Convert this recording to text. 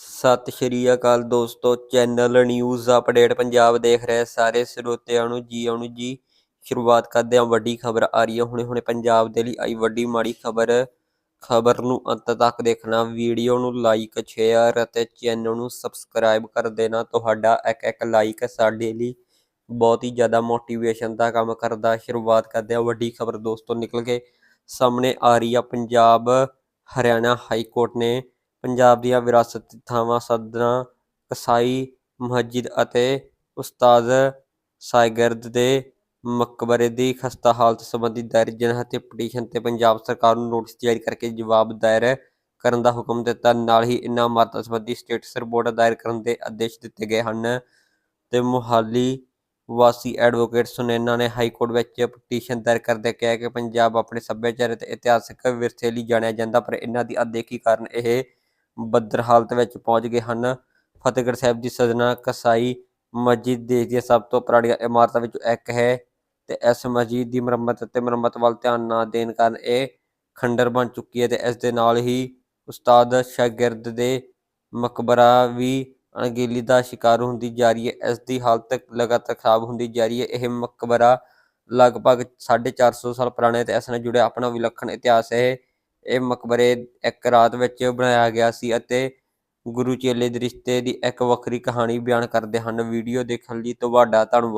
ਸਤਿ ਸ਼੍ਰੀ ਅਕਾਲ ਦੋਸਤੋ, channel news update Punjab ਦੇਖ ਰਹੇ ਸਾਰੇ ਸਰੋਤਿਆਂ ਨੂੰ ਜੀ ਆਉਣ ਜੀ। ਸ਼ੁਰੂਆਤ ਕਰਦੇ ਹਾਂ, ਵੱਡੀ ਖਬਰ ਆ ਰਹੀ ਹੈ। ਹੁਣੇ ਹੁਣੇ ਪੰਜਾਬ ਦੇ ਲਈ ਆਈ ਵੱਡੀ ਮਾੜੀ ਖਬਰ। ਖਬਰ ਨੂੰ ਅੰਤ ਤੱਕ ਦੇਖਣਾ, ਵੀਡੀਓ ਨੂੰ ਲਾਈਕ ਸ਼ੇਅਰ ਅਤੇ ਚੈਨਲ ਨੂੰ ਸਬਸਕ੍ਰਾਈਬ ਕਰ ਦੇਣਾ। ਤੁਹਾਡਾ ਇੱਕ ਇੱਕ ਲਾਈਕ ਸਾਡੇ ਲਈ ਬਹੁਤ ਹੀ ਜ਼ਿਆਦਾ ਮੋਟੀਵੇਸ਼ਨ ਦਾ ਕੰਮ ਕਰਦਾ। ਸ਼ੁਰੂਆਤ ਕਰਦੇ ਹਾਂ, ਵੱਡੀ ਖਬਰ ਦੋਸਤੋ ਨਿਕਲ ਕੇ ਸਾਹਮਣੇ ਆ ਰਹੀ ਆ ਪੰਜਾਬ, ਹਰਿਆਣਾ ਹਾਈ ਕੋਰਟ ਨੇ ਪੰਜਾਬ ਦੀਆਂ ਵਿਰਾਸਤੀ ਥਾਵਾਂ ਸਦਰਾਂ ਕਸਾਈ, ਮਸਜਿਦ ਅਤੇ ਉਸਤਾਦ ਸ਼ਾਗਿਰਦ ਦੇ ਮਕਬਰੇ ਦੀ ਖਸਤਾ ਹਾਲਤ ਸੰਬੰਧੀ ਦਾਇਰ ਜਨਹਿਤ ਪਟੀਸ਼ਨ ਤੇ ਪੰਜਾਬ ਸਰਕਾਰ ਨੂੰ ਨੋਟਿਸ ਜਾਰੀ ਕਰਕੇ ਜਵਾਬ ਦਾਇਰ ਕਰਨ ਦਾ ਹੁਕਮ ਦਿੱਤਾ। ਨਾਲ ਹੀ ਇਨ੍ਹਾਂ ਇਮਾਰਤਾਂ ਸੰਬੰਧੀ ਸਟੇਟਸ ਰਿਪੋਰਟ ਦਾਇਰ ਕਰਨ ਦੇ ਆਦੇਸ਼ ਦਿੱਤੇ ਗਏ ਹਨ ਤੇ ਮੁਹਾਲੀ ਵਾਸੀ ਐਡਵੋਕੇਟ ਸੁਨੈਨਾ ਨੇ ਹਾਈ ਕੋਰਟ ਵਿੱਚ ਪਟੀਸ਼ਨ ਦਾਇਰ ਕਰਦੇ ਕਿਹਾ ਕਿ ਪੰਜਾਬ ਆਪਣੇ ਸੱਭਿਆਚਾਰ ਅਤੇ ਇਤਿਹਾਸਕ ਵਿਰਸੇ ਲਈ ਜਾਣਿਆ ਜਾਂਦਾ, ਪਰ ਇਹਨਾਂ ਦੀ ਅਦੇਖੀ ਕਾਰਨ ਇਹ ਬੱਦਰ ਹਾਲਤ ਵਿੱਚ ਪਹੁੰਚ ਗਏ ਹਨ। ਫਤਿਹਗੜ੍ਹ ਸਾਹਿਬ ਦੀ ਸਦਨਾ ਕਸਾਈ ਮਸਜਿਦ ਦੇਸ਼ ਦੀਆਂ ਸਭ ਤੋਂ ਪੁਰਾਣੀਆਂ ਇਮਾਰਤਾਂ ਵਿੱਚੋਂ ਇੱਕ ਹੈ ਤੇ ਇਸ ਮਸਜਿਦ ਦੀ ਮੁਰੰਮਤ ਅਤੇ ਮੁਰੰਮਤ ਵੱਲ ਧਿਆਨ ਨਾ ਦੇਣ ਕਾਰਨ ਇਹ ਖੰਡਰ ਬਣ ਚੁੱਕੀ ਹੈ ਤੇ ਇਸ ਦੇ ਨਾਲ ਹੀ ਉਸਤਾਦ ਸ਼ਾਗਿਰਦ ਦੇ ਮਕਬਰਾ ਵੀ ਅਣਗਹਿਲੀ ਦਾ ਸ਼ਿਕਾਰ ਹੁੰਦੀ ਜਾ ਰਹੀ ਹੈ। ਇਸ ਦੀ ਹਾਲਤ ਲਗਾਤਾਰ ਖਰਾਬ ਹੁੰਦੀ ਜਾ ਰਹੀ ਹੈ। ਇਹ ਮਕਬਰਾ ਲਗਭਗ 450 ਸਾਲ ਪੁਰਾਣਾ ਹੈ ਤੇ ਇਸ ਨਾਲ ਜੁੜਿਆ ਆਪਣਾ ਵਿਲੱਖਣ ਇਤਿਹਾਸ ਹੈ। ਇਹ ਮਕਬਰੇ ਇੱਕ ਰਾਤ ਵਿੱਚ ਬਣਾਇਆ ਗਿਆ ਸੀ ਅਤੇ ਗੁਰੂ ਚੇਲੇ ਦੇ ਰਿਸ਼ਤੇ ਦੀ ਇੱਕ ਵੱਖਰੀ ਕਹਾਣੀ ਬਿਆਨ ਕਰਦੇ ਹਨ। ਵੀਡੀਓ ਦੇਖਣ ਲਈ ਤੁਹਾਡਾ ਧੰਨਵਾਦ।